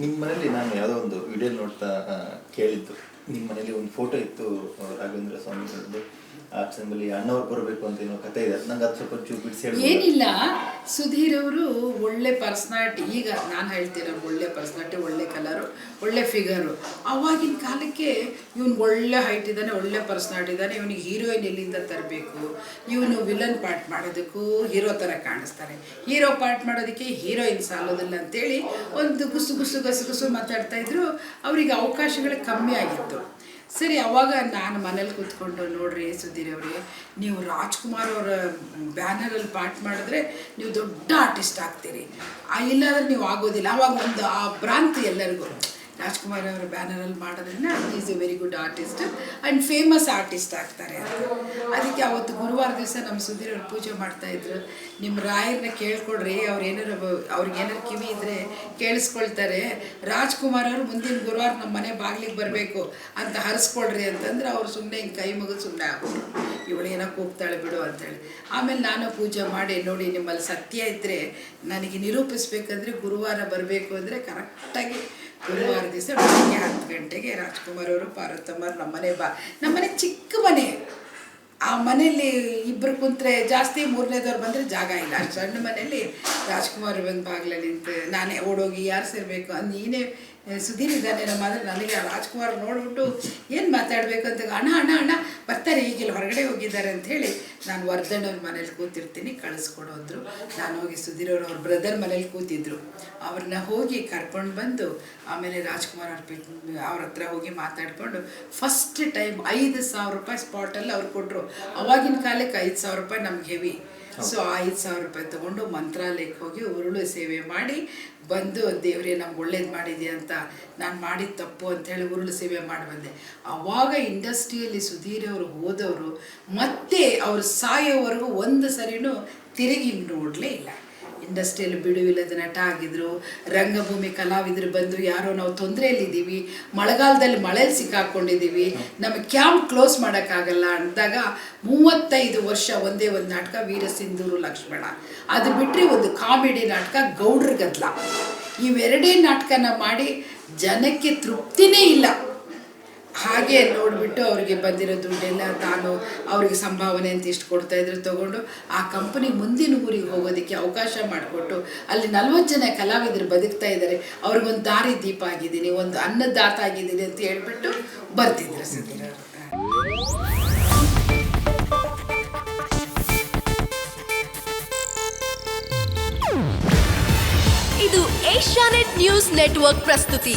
ನಿಮ್ಮ ಮನೆಯಲ್ಲಿ ನಾನು ಯಾವುದೋ ಒಂದು ವಿಡಿಯೋ ನೋಡ್ತಾ ಕೇಳಿದ್ದು. ನಿಮ್ಮ ಮನೇಲಿ ಒಂದು ಫೋಟೋ ಇತ್ತು ರಾಘವೇಂದ್ರ ಸ್ವಾಮಿ ಆ ಟೈಮಲ್ಲಿ ಅಣ್ಣವ್ರು ಬರಬೇಕು ಅಂತ ಏನೋ ಕತೆ ಇದೆ. ನಂಗೆ ಅದು ಸ್ವಲ್ಪ ಚೂರು ಏನಿಲ್ಲ. ಸುಧೀರ್ ಅವರು ಒಳ್ಳೆ ಪರ್ಸ್ನಾಲಿಟಿ ಈಗ ನಾನು ಹೇಳ್ತೀರ ಒಳ್ಳೆ ಪರ್ಸ್ನಾಲಿಟಿ ಒಳ್ಳೆ ಕಲರು ಒಳ್ಳೆ ಫಿಗರು ಅವಾಗಿನ ಕಾಲಕ್ಕೆ ಇವನು ಒಳ್ಳೆ ಹೈಟ್ ಇದ್ದಾನೆ, ಒಳ್ಳೆ ಪರ್ಸ್ನಾಲಿಟಿ ಇದ್ದಾನೆ. ಇವನಿಗೆ ಹೀರೋಯಿನ್ ಎಲ್ಲಿಂದ ತರಬೇಕು? ಇವನು ವಿಲನ್ ಪಾರ್ಟ್ ಮಾಡೋದಕ್ಕೂ ಹೀರೋ ಥರ ಕಾಣಿಸ್ತಾರೆ. ಹೀರೋ ಪಾರ್ಟ್ ಮಾಡೋದಕ್ಕೆ ಹೀರೋಯಿನ್ ಸಾಲೋದಿಲ್ಲ ಅಂತೇಳಿ ಒಂದು ಗುಸು ಗುಸು ಗಸು ಗುಸು ಮಾತಾಡ್ತಾ ಇದ್ರು. ಅವರಿಗೆ ಅವಕಾಶಗಳು ಕಮ್ಮಿ ಆಗಿತ್ತು. ಸರಿ, ಅವಾಗ ನಾನು ಮನೇಲಿ ಕೂತ್ಕೊಂಡು ನೋಡ್ರಿ ಸುಧೀರ್ ಅವರಿಗೆ ನೀವು ರಾಜ್ಕುಮಾರ್ ಅವರ ಬ್ಯಾನರಲ್ಲಿ ಪಾರ್ಟ್ ಮಾಡಿದ್ರೆ ನೀವು ದೊಡ್ಡ ಆರ್ಟಿಸ್ಟ್ ಆಗ್ತೀರಿ. ಇಲ್ಲ ಇಲ್ಲಾಂದ್ರೆ ನೀವು ಆಗೋದಿಲ್ಲ. ಅವಾಗ ಒಂದು ಆ ಭ್ರಾಂತಿ ಎಲ್ಲರಿಗೂ. ರಾಜ್ಕುಮಾರ್ ಅವರ ಬ್ಯಾನರಲ್ಲಿ ಮಾಡೋದ್ರಿಂದ is a very good artist and famous artist ಆಗ್ತಾರೆ ಅಂತ. ಅದಕ್ಕೆ ಅವತ್ತು ಗುರುವಾರ ದಿವಸ ನಮ್ಮ ಸುಧೀರ್ ಅವ್ರು ಪೂಜೆ ಮಾಡ್ತಾ ಇದ್ರು. ನಿಮ್ಮ ರಾಯರನ್ನ ಕೇಳ್ಕೊಡ್ರಿ, ಅವ್ರು ಏನಾರು ಅವ್ರಿಗೆ ಏನಾರು ಕಿವಿ ಇದ್ರೆ ಕೇಳಿಸ್ಕೊಳ್ತಾರೆ. ರಾಜ್ಕುಮಾರ್ ಅವರು ಮುಂದಿನ ಗುರುವಾರ ನಮ್ಮ ಮನೆ ಬಾಗಿಲಿಗೆ ಬರಬೇಕು ಅಂತ ಹರಿಸ್ಕೊಳ್ರಿ ಅಂತಂದ್ರೆ ಅವ್ರು ಸುಮ್ಮನೆ ಹಿಂಗೆ ಕೈ ಮುಗಿದು ಸುಮ್ಮನೆ ಇವಳು ಏನೋ ಕೂಗ್ತಾಳೆ ಬಿಡು ಅಂತೇಳಿ ಆಮೇಲೆ ನಾನು ಪೂಜೆ ಮಾಡಿ, ನೋಡಿ ನಿಮ್ಮಲ್ಲಿ ಸತ್ಯ ಇದ್ದರೆ ನನಗೆ ನಿರೂಪಿಸ್ಬೇಕಂದ್ರೆ ಗುರುವಾರ ಬರಬೇಕು ಅಂದರೆ ಕರೆಕ್ಟಾಗಿ ಗುರುವಾರ ದಿವಸ ಬೆಳಗ್ಗೆ ಹತ್ತು ಗಂಟೆಗೆ ರಾಜ್ಕುಮಾರ್ ಅವರು ಪಾರ್ವತಮ್ಮ ನಮ್ಮನೆ ಬಾ ನಮ್ಮನೆ ಚಿಕ್ಕ ಮನೆ. ಆ ಮನೆಯಲ್ಲಿ ಇಬ್ಬರು ಕುಂತ್ರೆ ಜಾಸ್ತಿ ಮೂರನೇದವ್ರು ಬಂದರೆ ಜಾಗ ಇಲ್ಲ. ಅಷ್ಟು ಸಣ್ಣ ಮನೆಯಲ್ಲಿ ರಾಜ್ಕುಮಾರ್ ಬಂದು ಬಾಗಿಲಲ್ಲಿ ನಿಂತು, ನಾನೇ ಓಡೋಗಿ ಯಾರು ಸೇರಬೇಕು? ಅಂದ್ ನೀನೇ ಆ, ಸುಧೀರ್ ಇದ್ದಾನೆ ನಮ್ಮ ಆದರೆ ನನಗೆ ರಾಜ್ಕುಮಾರ್ ನೋಡಿಬಿಟ್ಟು ಏನು ಮಾತಾಡಬೇಕು ಅಂತ ಅಣ್ಣ ಅಣ್ಣ ಅಣ್ಣ ಬರ್ತಾರೆ ಈಗಿಲ್ಲ ಹೊರಗಡೆ ಹೋಗಿದ್ದಾರೆ ಅಂತ ಹೇಳಿ ನಾನು ವರ್ಧನ್ ಅವ್ರ ಮನೇಲಿ ಕೂತಿರ್ತೀನಿ ಕಳಿಸ್ಕೊಡು ಅಂದರು. ನಾನು ಹೋಗಿ ಸುಧೀರ್ ಅವರು ಅವ್ರ ಬ್ರದರ್ ಮನೇಲಿ ಕೂತಿದ್ರು. ಅವ್ರನ್ನ ಹೋಗಿ ಕರ್ಕೊಂಡು ಬಂದು ಆಮೇಲೆ ರಾಜ್ಕುಮಾರ್ ಅವ್ರ ಪಿ ಅವ್ರ ಹತ್ರ ಹೋಗಿ ಮಾತಾಡಿಕೊಂಡು ಫಸ್ಟ್ ಟೈಮ್ ಐದು ಸಾವಿರ ರೂಪಾಯಿ ಸ್ಪಾಟಲ್ಲಿ ಅವ್ರು ಕೊಟ್ಟರು ಅವಾಗಿನ ಕಾಲಕ್ಕೆ ಐದು ಸಾವಿರ ರೂಪಾಯಿ ನಮ್ಗೆ ಹೆವಿ ಸೊ ಐದು ಸಾವಿರ ರೂಪಾಯಿ ತಗೊಂಡು ಮಂತ್ರಾಲಯಕ್ಕೆ ಹೋಗಿ ಉರುಳು ಸೇವೆ ಮಾಡಿ ಬಂದು, ದೇವರೇ ನಮ್ಗೆ ಒಳ್ಳೇದು ಮಾಡಿದೆ ಅಂತ ನಾನು ಮಾಡಿದ ತಪ್ಪು ಅಂಥೇಳಿ ಉರುಳು ಸೇವೆ ಮಾಡಿ ಬಂದೆ. ಆವಾಗ ಇಂಡಸ್ಟ್ರಿಯಲ್ಲಿ ಸುಧೀರ್ ಅವರು ಹೋದವರು ಮತ್ತೆ ಅವರು ಸಾಯೋವರೆಗೂ ಒಂದು ಸರಿನೂ ತಿರುಗಿ ನೋಡಲೇ ಇಲ್ಲ. ಇಂಡಸ್ಟ್ರಿಯಲ್ಲಿ ಬಿಡುವಿಲ್ಲದ ನಟ ಆಗಿದ್ರು ರಂಗಭೂಮಿ ಕಲಾವಿದರು ಬಂದು ಯಾರೋ ನಾವು ತೊಂದರೆಯಲ್ಲಿದ್ದೀವಿ, ಮಳೆಗಾಲದಲ್ಲಿ ಮಳೆಯಲ್ಲಿ ಸಿಕ್ಕಾಕೊಂಡಿದ್ದೀವಿ ನಮಗೆ ಕ್ಯಾಂಪ್ ಕ್ಲೋಸ್ ಮಾಡೋಕ್ಕಾಗಲ್ಲ ಅಂದಾಗ ಮೂವತ್ತೈದು ವರ್ಷ ಒಂದೇ ಒಂದು ನಾಟಕ ವೀರ ಸಿಂಧೂರು ಲಕ್ಷ್ಮಣ. ಅದು ಬಿಟ್ಟರೆ ಒಂದು ಕಾಮಿಡಿ ನಾಟಕ ಗೌಡ್ರ ಗದ್ಲ. ಇವೆರಡೇ ನಾಟಕನ ಮಾಡಿ ಜನಕ್ಕೆ ತೃಪ್ತಿನೇ ಇಲ್ಲ. ಹಾಗೆ ನೋಡಿಬಿಟ್ಟು ಅವರಿಗೆ ಬಂದಿರೋ ದುಡ್ಡೆಲ್ಲ ತಾನು ಅವರಿಗೆ ಸಂಭಾವನೆ ಅಂತ ಇಷ್ಟು ಕೊಡ್ತಾ ಇದ್ರು ತಗೊಂಡು ಆ ಕಂಪನಿ ಮುಂದಿನ ಊರಿಗೆ ಹೋಗೋದಕ್ಕೆ ಅವಕಾಶ ಮಾಡಿಕೊಟ್ಟು ಅಲ್ಲಿ ನಲ್ವತ್ತು ಜನ ಕಲಾವಿದರು ಬದುಕ್ತಾ ಇದ್ದಾರೆ. ಅವ್ರಿಗೊಂದು ದಾರಿ ದೀಪ ಆಗಿದ್ದೀನಿ, ಒಂದು ಅನ್ನದಾತ ಆಗಿದ್ದೀನಿ ಅಂತ ಹೇಳ್ಬಿಟ್ಟು ಬರ್ತಿದ್ರು ಅವರು ಇದು ಏಷ್ಯಾನೆಟ್ ನ್ಯೂಸ್ ನೆಟ್ವರ್ಕ್ ಪ್ರಸ್ತುತಿ.